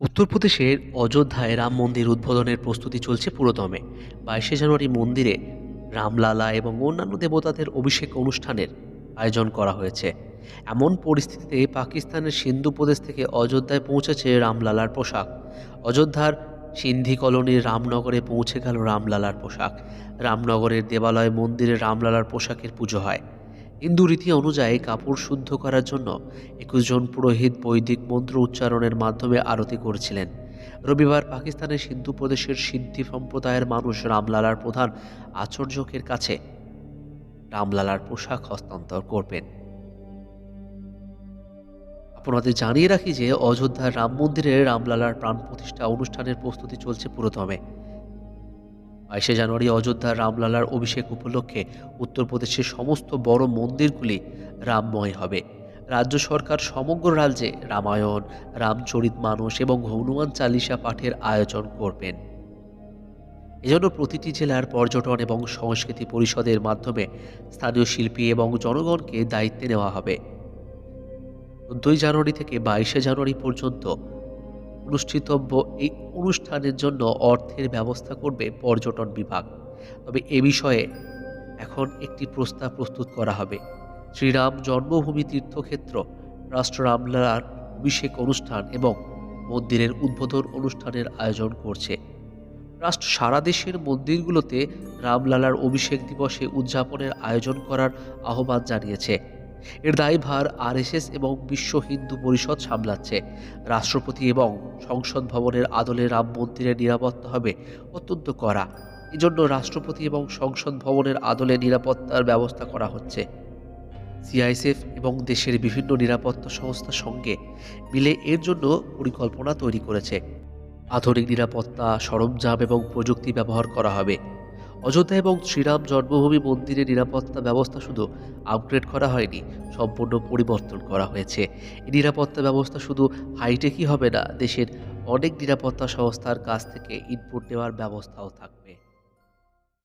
উত্তরপ্রদেশের অযোধ্যায় রাম মন্দির উদ্বোধনের প্রস্তুতি চলছে পুরোদমে। বাইশে জানুয়ারি মন্দিরে রামলালা এবং অন্যান্য দেবতাদের অভিষেক অনুষ্ঠানের আয়োজন করা হয়েছে। এমন পরিস্থিতিতে পাকিস্তানের সিন্ধু প্রদেশ থেকে অযোধ্যায় পৌঁছেছে রামলালার পোশাক। অযোধ্যার সিন্ধি কলোনির রামনগরে পৌঁছে গেল রামলালার পোশাক। রামনগরের দেবালয় মন্দিরে রামলালার পোশাকের পুজো হয়। হিন্দু রীতি অনুযায়ী কাপড় শুদ্ধ করার জন্য একুশ জন পুরোহিত বৈদিক মন্ত্র উচ্চারণের মাধ্যমে আরতি করেছিলেন। রবিবার পাকিস্তানের সিন্ধু প্রদেশের সিদ্ধি সম্প্রদায়ের মানুষ রামলালার প্রধান আচর্যকের কাছে রামলালার পোশাক হস্তান্তর করবেন। আপনাদের জানিয়ে রাখি যে অযোধ্যার রাম মন্দিরে রামলালার প্রাণ প্রতিষ্ঠা অনুষ্ঠানের প্রস্তুতি চলছে পুরোদমে। বাইশে জানুয়ারি অযোধ্যার রামলালার অভিষেক উপলক্ষে উত্তরপ্রদেশের সমস্ত বড় মন্দিরগুলি রামময় হবে। রাজ্য সরকার সমগ্র রাজ্যে রামায়ণ, রামচরিত মানস এবং হনুমান চালিসা পাঠের আয়োজন করবেন। এজন্য প্রতিটি জেলার পর্যটন এবং সংস্কৃতি পরিষদের মাধ্যমে স্থানীয় শিল্পী এবং জনগণকে দায়িত্বে নেওয়া হবে। চোদ্দই জানুয়ারি থেকে বাইশে জানুয়ারি পর্যন্ত অনুষ্ঠিতব্য এই অনুষ্ঠানের জন্য অর্থের ব্যবস্থা করবে পর্যটন বিভাগ। তবে এ বিষয়ে এখন একটি প্রস্তাব প্রস্তুত করা হবে। শ্রীরাম জন্মভূমি তীর্থক্ষেত্র, রাষ্ট্র রামলালার অভিষেক অনুষ্ঠান এবং মন্দিরের উদ্বোধন অনুষ্ঠানের আয়োজন করছে। রাষ্ট্র সারা দেশের মন্দিরগুলোতে রামলালার অভিষেক দিবসে উদযাপনের আয়োজন করার আহ্বান জানিয়েছে। এর দায়ভার আরএসএস এবং বিশ্ব হিন্দু পরিষদ সামলাচ্ছে। রাষ্ট্রপতি এবং সংসদ ভবনের আদলে রাম মন্দিরের নিরাপত্তা হবে অত্যন্ত কড়া। এজন্য রাষ্ট্রপতি এবং সংসদ ভবনের আদলে নিরাপত্তার ব্যবস্থা করা হচ্ছে। সিআইএসএফ এবং দেশের বিভিন্ন নিরাপত্তা সংস্থার সঙ্গে মিলে এর জন্য পরিকল্পনা তৈরি করেছে। আধুনিক নিরাপত্তা সরঞ্জাম এবং প্রযুক্তি ব্যবহার করা হবে। অযোধ্যা এবং শ্রীরাম জন্মভূমি মন্দিরের নিরাপত্তা ব্যবস্থা শুধু আপগ্রেড করা হয়নি, সম্পূর্ণ পরিবর্তন করা হয়েছে। এই নিরাপত্তা ব্যবস্থা শুধু হাইটেকই হবে না, দেশের অনেক নিরাপত্তা সংস্থার কাছ থেকে ইনপুট নেওয়ার ব্যবস্থাও থাকবে।